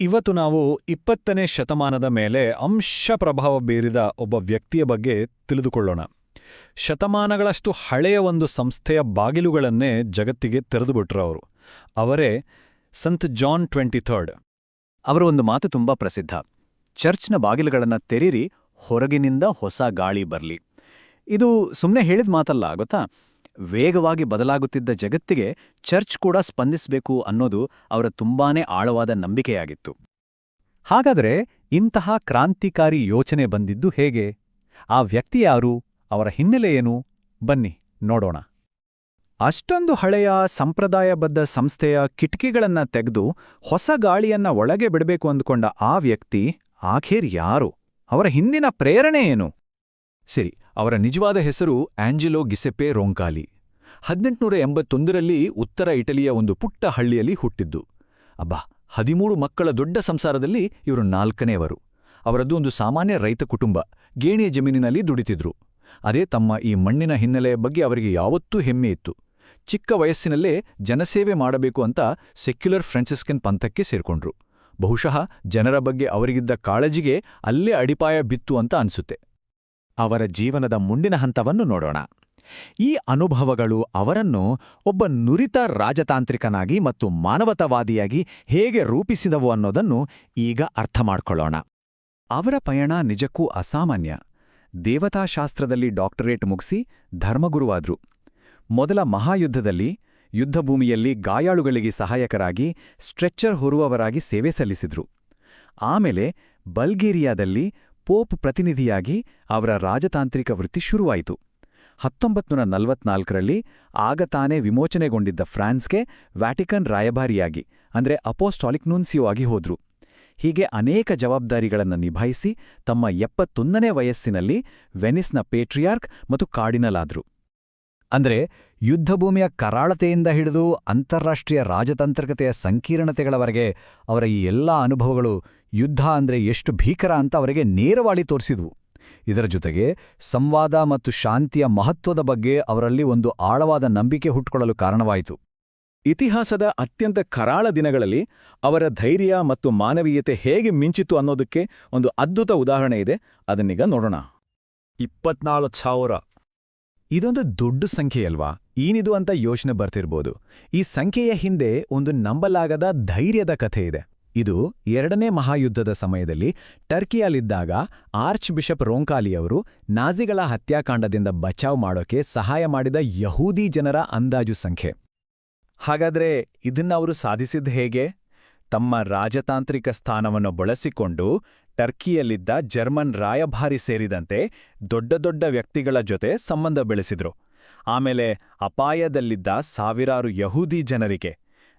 ಇವತ್ತು ನಾವು ಇಪ್ಪತ್ತನೇ ಶತಮಾನದ ಮೇಲೆ ಅಂಶ ಪ್ರಭಾವ ಬೀರಿದ ಒಬ್ಬ ವ್ಯಕ್ತಿಯ ಬಗ್ಗೆ ತಿಳಿದುಕೊಳ್ಳೋಣ. ಶತಮಾನಗಳಷ್ಟು ಹಳೆಯ ಒಂದು ಸಂಸ್ಥೆಯ ಬಾಗಿಲುಗಳನ್ನೇ ಜಗತ್ತಿಗೆ ತೆರೆದುಬಿಟ್ರು ಅವರು. ಅವರೇ ಸಂತ್ ಜಾನ್ ಟ್ವೆಂಟಿ ಥರ್ಡ್ ಅವರ ಒಂದು ಮಾತು ತುಂಬಾ ಪ್ರಸಿದ್ಧ. ಚರ್ಚ್ನ ಬಾಗಿಲುಗಳನ್ನು ತೆರೀರಿ, ಹೊರಗಿನಿಂದ ಹೊಸ ಗಾಳಿ ಬರಲಿ. ಇದು ಸುಮ್ಮನೆ ಹೇಳಿದ ಮಾತಲ್ಲ, ಗೊತ್ತಾ? ವೇಗವಾಗಿ ಬದಲಾಗುತ್ತಿದ್ದ ಜಗತ್ತಿಗೆ ಚರ್ಚ್ ಕೂಡ ಸ್ಪಂದಿಸಬೇಕು ಅನ್ನೋದು ಅವರ ತುಂಬಾನೇ ಆಳವಾದ ನಂಬಿಕೆಯಾಗಿತ್ತು. ಹಾಗಾದರೆ ಇಂತಹ ಕ್ರಾಂತಿಕಾರಿ ಯೋಚನೆ ಬಂದಿದ್ದು ಹೇಗೆ? ಆ ವ್ಯಕ್ತಿ ಯಾರು? ಅವರ ಹಿನ್ನೆಲೆಯೇನು ಬನ್ನಿ, ನೋಡೋಣ. ಅಷ್ಟೊಂದು ಹಳೆಯ ಸಂಪ್ರದಾಯಬದ್ಧ ಸಂಸ್ಥೆಯ ಕಿಟಕಿಗಳನ್ನ ತೆಗೆದು ಹೊಸ ಗಾಳಿಯನ್ನ ಒಳಗೆ ಬಿಡಬೇಕು ಅಂದುಕೊಂಡ ಆ ವ್ಯಕ್ತಿ, ಆಖೇರ್ ಯಾರು? ಅವರ ಹಿಂದಿನ ಪ್ರೇರಣೆ ಏನು? ಸರಿ, ಅವರ ನಿಜವಾದ ಹೆಸರು ಆಂಜೆಲೋ ಗಿಸೆಪೆ ರೋಂಕಾಲಿ. ಹದಿನೆಂಟುನೂರ ಎಂಬತ್ತೊಂದರಲ್ಲಿ ಉತ್ತರ ಇಟಲಿಯ ಒಂದು ಪುಟ್ಟ ಹಳ್ಳಿಯಲ್ಲಿ ಹುಟ್ಟಿದ್ದು. ಅಬ್ಬಾ, ಹದಿಮೂರು ಮಕ್ಕಳ ದೊಡ್ಡ ಸಂಸಾರದಲ್ಲಿ ಇವರು ನಾಲ್ಕನೇವರು ಅವರದ್ದು ಒಂದು ಸಾಮಾನ್ಯ ರೈತ ಕುಟುಂಬ, ಗೇಣಿಯ ಜಮೀನಿನಲ್ಲಿ ದುಡಿತಿದ್ರು. ಅದೇ ತಮ್ಮ ಈ ಮಣ್ಣಿನ ಹಿನ್ನೆಲೆಯ ಬಗ್ಗೆ ಅವರಿಗೆ ಯಾವತ್ತೂ ಹೆಮ್ಮೆ ಇತ್ತು. ಚಿಕ್ಕ ವಯಸ್ಸಿನಲ್ಲೇ ಜನಸೇವೆ ಮಾಡಬೇಕು ಅಂತ ಸೆಕ್ಯುಲರ್ ಫ್ರಾನ್ಸಿಸ್ಕನ್ ಪಂಥಕ್ಕೆ ಸೇರ್ಕೊಂಡ್ರು. ಬಹುಶಃ ಜನರ ಬಗ್ಗೆ ಅವರಿಗಿದ್ದ ಕಾಳಜಿಗೆ ಅಲ್ಲೇ ಅಡಿಪಾಯ ಬಿತ್ತು ಅಂತ ಅನ್ಸುತ್ತೆ. ಅವರ ಜೀವನದ ಮುಂದಿನ ಹಂತವನ್ನು ನೋಡೋಣ. ಈ ಅನುಭವಗಳು ಅವರನ್ನು ಒಬ್ಬ ನುರಿತ ರಾಜತಾಂತ್ರಿಕನಾಗಿ ಮತ್ತು ಮಾನವತಾವಾದಿಯಾಗಿ ಹೇಗೆ ರೂಪಿಸಿದವು ಅನ್ನೋದನ್ನು ಈಗ ಅರ್ಥ ಮಾಡಿಕೊಳ್ಳೋಣ. ಅವರ ಪಯಣ ನಿಜಕ್ಕೂ ಅಸಾಮಾನ್ಯ. ದೇವತಾಶಾಸ್ತ್ರದಲ್ಲಿ ಡಾಕ್ಟರೇಟ್ ಮುಗಿಸಿ ಧರ್ಮಗುರುವಾದ್ರು. ಮೊದಲ ಮಹಾಯುದ್ಧದಲ್ಲಿ ಯುದ್ಧಭೂಮಿಯಲ್ಲಿ ಗಾಯಾಳುಗಳಿಗೆ ಸಹಾಯಕರಾಗಿ ಸ್ಟ್ರೆಚ್ಚರ್ ಹೊರುವವರಾಗಿ ಸೇವೆ ಸಲ್ಲಿಸಿದ್ರು. ಆಮೇಲೆ ಬಲ್ಗೇರಿಯಾದಲ್ಲಿ ಪೋಪ್ ಪ್ರತಿನಿಧಿಯಾಗಿ ಅವರ ರಾಜತಾಂತ್ರಿಕ ವೃತ್ತಿ ಶುರುವಾಯಿತು. ಹತ್ತೊಂಬತ್ನೂರ ನಲವತ್ನಾಲ್ಕರಲ್ಲಿ ಆಗ ತಾನೇ ವಿಮೋಚನೆಗೊಂಡಿದ್ದ ಫ್ರಾನ್ಸ್ಗೆ ವ್ಯಾಟಿಕನ್ ರಾಯಭಾರಿಯಾಗಿ, ಅಂದ್ರೆ ಅಪೋಸ್ಟಾಲಿಕ್ ನೂನ್ಸಿಯೋ ಆಗಿ ಹೋದ್ರು. ಹೀಗೆ ಅನೇಕ ಜವಾಬ್ದಾರಿಗಳನ್ನು ನಿಭಾಯಿಸಿ ತಮ್ಮ ಎಪ್ಪತ್ತೊಂದನೇ ವಯಸ್ಸಿನಲ್ಲಿ ವೆನಿಸ್ನ ಪೇಟ್ರಿಯಾರ್ಕ್ ಮತ್ತು ಕಾರ್ಡಿನಲ್ ಆದ್ರು. ಅಂದ್ರೆ ಯುದ್ಧಭೂಮಿಯ ಕರಾಳತೆಯಿಂದ ಹಿಡಿದು ಅಂತಾರಾಷ್ಟ್ರೀಯ ರಾಜತಾಂತ್ರಿಕತೆಯ ಸಂಕೀರ್ಣತೆಗಳವರೆಗೆ ಅವರ ಈ ಎಲ್ಲಾ ಅನುಭವಗಳು ಯುದ್ಧ ಅಂದ್ರೆ ಎಷ್ಟು ಭೀಕರ ಅಂತ ಅವರಿಗೆ ನೇರವಾಗಿ ತೋರಿಸಿದ್ವು. ಇದರ ಜೊತೆಗೆ ಸಂವಾದ ಮತ್ತು ಶಾಂತಿಯ ಮಹತ್ವದ ಬಗ್ಗೆ ಅವರಲ್ಲಿ ಒಂದು ಆಳವಾದ ನಂಬಿಕೆ ಹುಟ್ಟುಕೊಳ್ಳಲು ಕಾರಣವಾಯಿತು. ಇತಿಹಾಸದ ಅತ್ಯಂತ ಕರಾಳ ದಿನಗಳಲ್ಲಿ ಅವರ ಧೈರ್ಯ ಮತ್ತು ಮಾನವೀಯತೆ ಹೇಗೆ ಮಿಂಚಿತು ಅನ್ನೋದಕ್ಕೆ ಒಂದು ಅದ್ಭುತ ಉದಾಹರಣೆ ಇದೆ. ಅದನ್ನೀಗ ನೋಡೋಣ. ಇಪ್ಪತ್ನಾಲ್ಕು ಸಾವಿರ ಇದೊಂದು ದೊಡ್ಡ ಸಂಖ್ಯೆಯಲ್ವಾ ಏನಿದು ಅಂತ ಯೋಚನೆ ಬರ್ತಿರ್ಬೋದು. ಈ ಸಂಖ್ಯೆಯ ಹಿಂದೆ ಒಂದು ನಂಬಲಾಗದ ಧೈರ್ಯದ ಕಥೆ ಇದೆ. ಇದು ಎರಡನೇ ಮಹಾಯುದ್ಧದ ಸಮಯದಲ್ಲಿ ಟರ್ಕಿಯಲ್ಲಿದ್ದಾಗ ಆರ್ಚ್ ಬಿಷಪ್ ರೋಂಕಾಲಿಯವರು ನಾಜಿಗಳ ಹತ್ಯಾಕಾಂಡದಿಂದ ಬಚಾವ್ ಮಾಡೋಕೆ ಸಹಾಯ ಮಾಡಿದ ಯಹೂದಿ ಜನರ ಅಂದಾಜು ಸಂಖ್ಯೆ. ಹಾಗಾದ್ರೆ ಇದನ್ನ ಅವರು ಸಾಧಿಸಿದ ಹೇಗೆ? ತಮ್ಮ ರಾಜತಾಂತ್ರಿಕ ಸ್ಥಾನವನ್ನು ಬಳಸಿಕೊಂಡು ಟರ್ಕಿಯಲ್ಲಿದ್ದ ಜರ್ಮನ್ ರಾಯಭಾರಿ ಸೇರಿದಂತೆ ದೊಡ್ಡ ದೊಡ್ಡ ವ್ಯಕ್ತಿಗಳ ಜೊತೆ ಸಂಬಂಧ ಬೆಳೆಸಿದ್ರು. ಆಮೇಲೆ ಅಪಾಯದಲ್ಲಿದ್ದ ಸಾವಿರಾರು ಯಹೂದಿ ಜನರಿಗೆ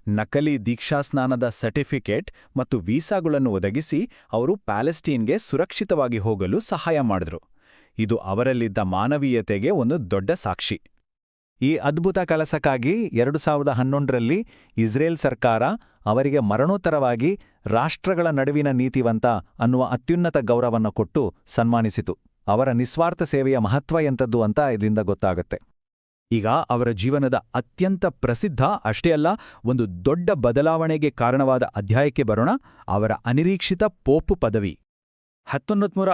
ನಕಲಿ ದೀಕ್ಷಾಸ್ನಾನದ ಸರ್ಟಿಫಿಕೇಟ್ ಮತ್ತು ವೀಸಾಗಳನ್ನು ಒದಗಿಸಿ ಅವರು ಪ್ಯಾಲೆಸ್ಟೀನ್ಗೆ ಸುರಕ್ಷಿತವಾಗಿ ಹೋಗಲು ಸಹಾಯ ಮಾಡಿದ್ರು. ಇದು ಅವರಲ್ಲಿದ್ದ ಮಾನವೀಯತೆಗೆ ಒಂದು ದೊಡ್ಡ ಸಾಕ್ಷಿ. ಈ ಅದ್ಭುತ ಕೆಲಸಕ್ಕಾಗಿ ಎರಡು ಸಾವಿರದ ಹನ್ನೊಂದರಲ್ಲಿ ಇಸ್ರೇಲ್ ಸರ್ಕಾರ ಅವರಿಗೆ ಮರಣೋತ್ತರವಾಗಿ ರಾಷ್ಟ್ರಗಳ ನಡುವಿನ ನೀತಿವಂತ ಅನ್ನುವ ಅತ್ಯುನ್ನತ ಗೌರವವನ್ನು ಕೊಟ್ಟು ಸನ್ಮಾನಿಸಿತು. ಅವರ ನಿಸ್ವಾರ್ಥ ಸೇವೆಯ ಮಹತ್ವ ಎಂಥದ್ದು ಅಂತ ಇದರಿಂದ ಗೊತ್ತಾಗುತ್ತೆ. ಈಗ ಅವರ ಜೀವನದ ಅತ್ಯಂತ ಪ್ರಸಿದ್ಧ, ಅಷ್ಟೇ ಅಲ್ಲ, ಒಂದು ದೊಡ್ಡ ಬದಲಾವಣೆಗೆ ಕಾರಣವಾದ ಅಧ್ಯಾಯಕ್ಕೆ ಬರೋಣ. ಅವರ ಅನಿರೀಕ್ಷಿತ ಪೋಪು ಪದವಿ. ಹತ್ತೊಂಬತ್ನೂರ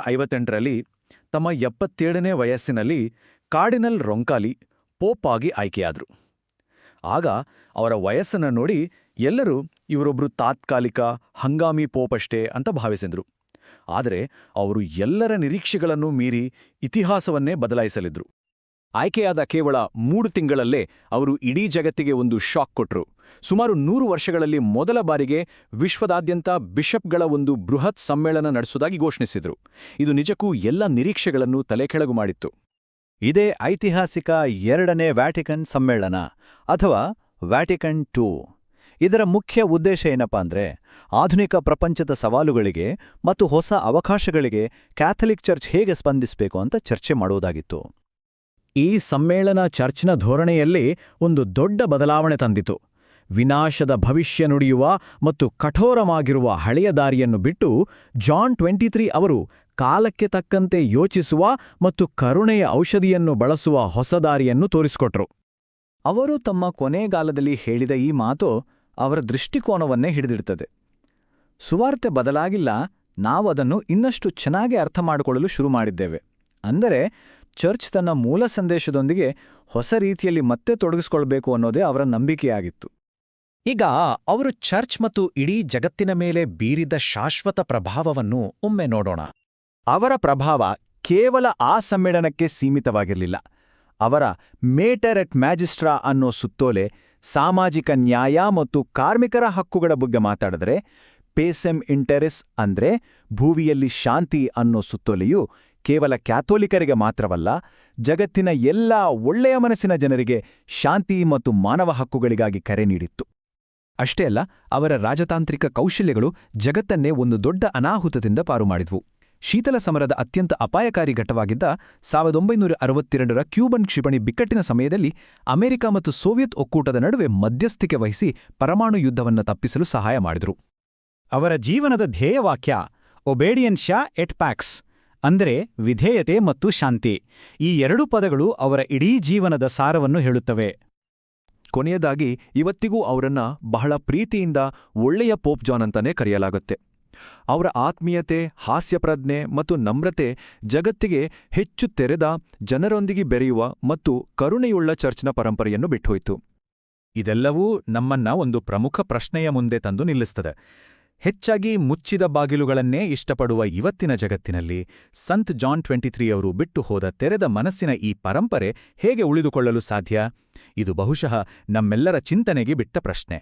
ತಮ್ಮ ಎಪ್ಪತ್ತೇಳನೇ ವಯಸ್ಸಿನಲ್ಲಿ ಕಾರ್ಡಿನಲ್ ರೊಂಕಾಲಿ ಪೋಪ್ ಆಗಿ ಆಯ್ಕೆಯಾದರು. ಆಗ ಅವರ ವಯಸ್ಸನ್ನು ನೋಡಿ ಎಲ್ಲರೂ ಇವರೊಬ್ಬರು ತಾತ್ಕಾಲಿಕ, ಹಂಗಾಮಿ ಪೋಪಷ್ಟೇ ಅಂತ ಭಾವಿಸಿದರು. ಆದರೆ ಅವರು ಎಲ್ಲರ ನಿರೀಕ್ಷೆಗಳನ್ನು ಮೀರಿ ಇತಿಹಾಸವನ್ನೇ ಬದಲಾಯಿಸಲಿದ್ರು. ಆಯ್ಕೆಯಾದ ಕೇವಲ ಮೂರು ತಿಂಗಳಲ್ಲೇ ಅವರು ಇಡೀ ಜಗತ್ತಿಗೆ ಒಂದು ಶಾಕ್ ಕೊಟ್ರು. ಸುಮಾರು ನೂರು ವರ್ಷಗಳಲ್ಲಿ ಮೊದಲ ಬಾರಿಗೆ ವಿಶ್ವದಾದ್ಯಂತ ಬಿಷಪ್ಗಳ ಒಂದು ಬೃಹತ್ ಸಮ್ಮೇಳನ ನಡೆಸುವುದಾಗಿ ಘೋಷಣಿಸಿದರು ಇದು ನಿಜಕ್ಕೂ ಎಲ್ಲ ನಿರೀಕ್ಷೆಗಳನ್ನು ತಲೆಕೆಳಗು ಮಾಡಿತ್ತು. ಇದೇ ಐತಿಹಾಸಿಕ ಎರಡನೇ ವ್ಯಾಟಿಕನ್ ಸಮ್ಮೇಳನ ಅಥವಾ ವ್ಯಾಟಿಕನ್ ಟೂ. ಇದರ ಮುಖ್ಯ ಉದ್ದೇಶ ಏನಪ್ಪಾ ಅಂದ್ರೆ, ಆಧುನಿಕ ಪ್ರಪಂಚದ ಸವಾಲುಗಳಿಗೆ ಮತ್ತು ಹೊಸ ಅವಕಾಶಗಳಿಗೆ ಕ್ಯಾಥಲಿಕ್ ಚರ್ಚ್ ಹೇಗೆ ಸ್ಪಂದಿಸಬೇಕು ಅಂತ ಚರ್ಚೆ ಮಾಡುವುದಾಗಿತ್ತು ಈ ಸಮ್ಮೇಳನ ಚರ್ಚ್ನ ಧೋರಣೆಯಲ್ಲಿ ಒಂದು ದೊಡ್ಡ ಬದಲಾವಣೆ ತಂದಿತು. ವಿನಾಶದ ಭವಿಷ್ಯ ನುಡಿಯುವ ಮತ್ತು ಕಠೋರವಾಗಿರುವ ಹಳೆಯ ದಾರಿಯನ್ನು ಬಿಟ್ಟು ಜಾನ್ ಟ್ವೆಂಟಿ ಅವರು ಕಾಲಕ್ಕೆ ತಕ್ಕಂತೆ ಯೋಚಿಸುವ ಮತ್ತು ಕರುಣೆಯ ಔಷಧಿಯನ್ನು ಬಳಸುವ ಹೊಸದಾರಿಯನ್ನು ತೋರಿಸಿಕೊಟ್ರು. ಅವರು ತಮ್ಮ ಕೊನೆಗಾಲದಲ್ಲಿ ಹೇಳಿದ ಈ ಮಾತು ಅವರ ದೃಷ್ಟಿಕೋನವನ್ನೇ ಹಿಡಿದಿಡ್ತದೆ. ಸುವಾರ್ತೆ ಬದಲಾಗಿಲ್ಲ, ನಾವು ಅದನ್ನು ಇನ್ನಷ್ಟು ಚೆನ್ನಾಗಿ ಅರ್ಥ ಮಾಡಿಕೊಳ್ಳಲು ಶುರು ಮಾಡಿದ್ದೇವೆ. ಅಂದರೆ, ಚರ್ಚ್ ತನ್ನ ಮೂಲ ಸಂದೇಶದೊಂದಿಗೆ ಹೊಸ ರೀತಿಯಲ್ಲಿ ಮತ್ತೆ ತೊಡಗಿಸಿಕೊಳ್ಬೇಕು ಅನ್ನೋದೇ ಅವರ ನಂಬಿಕೆಯಾಗಿತ್ತು. ಈಗ ಅವರು ಚರ್ಚ್ ಮತ್ತು ಇಡೀ ಜಗತ್ತಿನ ಮೇಲೆ ಬೀರಿದ ಶಾಶ್ವತ ಪ್ರಭಾವವನ್ನು ಒಮ್ಮೆ ನೋಡೋಣ. ಅವರ ಪ್ರಭಾವ ಕೇವಲ ಆ ಸಮ್ಮೇಳನಕ್ಕೆ ಸೀಮಿತವಾಗಿರಲಿಲ್ಲ. ಅವರ ಮೇಟರ್ ಎಟ್ ಮ್ಯಾಜಿಸ್ಟ್ರಾ ಅನ್ನೋ ಸುತ್ತೋಲೆ ಸಾಮಾಜಿಕ ನ್ಯಾಯ ಮತ್ತು ಕಾರ್ಮಿಕರ ಹಕ್ಕುಗಳ ಬಗ್ಗೆ ಮಾತಾಡಿದರೆ, ಪೇಸೆಮ್ ಇಂಟೆರೆಸ್ ಅಂದ್ರೆ ಭೂವಿಯಲ್ಲಿ ಶಾಂತಿ ಅನ್ನೋ ಸುತ್ತೋಲೆಯು ಕೇವಲ ಕ್ಯಾಥೋಲಿಕರಿಗೆ ಮಾತ್ರವಲ್ಲ, ಜಗತ್ತಿನ ಎಲ್ಲಾ ಒಳ್ಳೆಯ ಮನಸ್ಸಿನ ಜನರಿಗೆ ಶಾಂತಿ ಮತ್ತು ಮಾನವ ಹಕ್ಕುಗಳಿಗಾಗಿ ಕರೆ ನೀಡಿತ್ತು. ಅಷ್ಟೇ ಅಲ್ಲ, ಅವರ ರಾಜತಾಂತ್ರಿಕ ಕೌಶಲ್ಯಗಳು ಜಗತ್ತನ್ನೇ ಒಂದು ದೊಡ್ಡ ಅನಾಹುತದಿಂದ ಪಾರು ಮಾಡಿದ್ವು. ಶೀತಲ ಸಮರದ ಅತ್ಯಂತ ಅಪಾಯಕಾರಿ ಘಟವಾಗಿದ್ದ ಸಾವಿರದ ಒಂಬೈನೂರ ಅರವತ್ತೆರಡರ ಕ್ಯೂಬನ್ ಕ್ಷಿಪಣಿ ಬಿಕ್ಕಟ್ಟಿನ ಸಮಯದಲ್ಲಿ ಅಮೆರಿಕ ಮತ್ತು ಸೋವಿಯತ್ ಒಕ್ಕೂಟದ ನಡುವೆ ಮಧ್ಯಸ್ಥಿಕೆ ವಹಿಸಿ ಪರಮಾಣು ಯುದ್ಧವನ್ನು ತಪ್ಪಿಸಲು ಸಹಾಯ ಮಾಡಿದರು. ಅವರ ಜೀವನದ ಧ್ಯೇಯವಾಕ್ಯ ಒಬೇಡಿಯನ್ಶ್ಯಾ ಎಟ್ ಪ್ಯಾಕ್ಸ್ ಅಂದರೆ ವಿಧೇಯತೆ ಮತ್ತು ಶಾಂತಿ, ಈ ಎರಡು ಪದಗಳು ಅವರ ಇಡೀ ಜೀವನದ ಸಾರವನ್ನು ಹೇಳುತ್ತವೆ. ಕೊನೆಯದಾಗಿ, ಇವತ್ತಿಗೂ ಅವರನ್ನ ಬಹಳ ಪ್ರೀತಿಯಿಂದ ಒಳ್ಳೆಯ ಪೋಪ್ ಜಾನ್ ಅಂತಾನೆ ಕರೆಯಲಾಗುತ್ತೆ. ಅವರ ಆತ್ಮೀಯತೆ, ಹಾಸ್ಯಪ್ರಜ್ಞೆ ಮತ್ತು ನಮ್ರತೆ ಜಗತ್ತಿಗೆ ಹೆಚ್ಚು ತೆರೆದ, ಜನರೊಂದಿಗೆ ಬೆರೆಯುವ ಮತ್ತು ಕರುಣೆಯುಳ್ಳ ಚರ್ಚ್ನ ಪರಂಪರೆಯನ್ನು ಬಿಟ್ಟುಹೋಯಿತು ಇದೆಲ್ಲವೂ ನಮ್ಮನ್ನ ಒಂದು ಪ್ರಮುಖ ಪ್ರಶ್ನೆಯ ಮುಂದೆ ತಂದು ನಿಲ್ಲಿಸ್ತದೆ. ಹೆಚ್ಚಾಗಿ ಮುಚ್ಚಿದ ಬಾಗಿಲುಗಳನ್ನೇ ಇಷ್ಟಪಡುವ ಇವತ್ತಿನ ಜಗತ್ತಿನಲ್ಲಿ ಸಂತ್ ಜಾನ್ ಟ್ವೆಂಟಿ ಅವರು ಬಿಟ್ಟು ಹೋದ ತೆರೆದ ಮನಸ್ಸಿನ ಈ ಪರಂಪರೆ ಹೇಗೆ ಉಳಿದುಕೊಳ್ಳಲು ಸಾಧ್ಯ? ಇದು ಬಹುಶಃ ನಮ್ಮೆಲ್ಲರ ಚಿಂತನೆಗೆ ಬಿಟ್ಟ ಪ್ರಶ್ನೆ.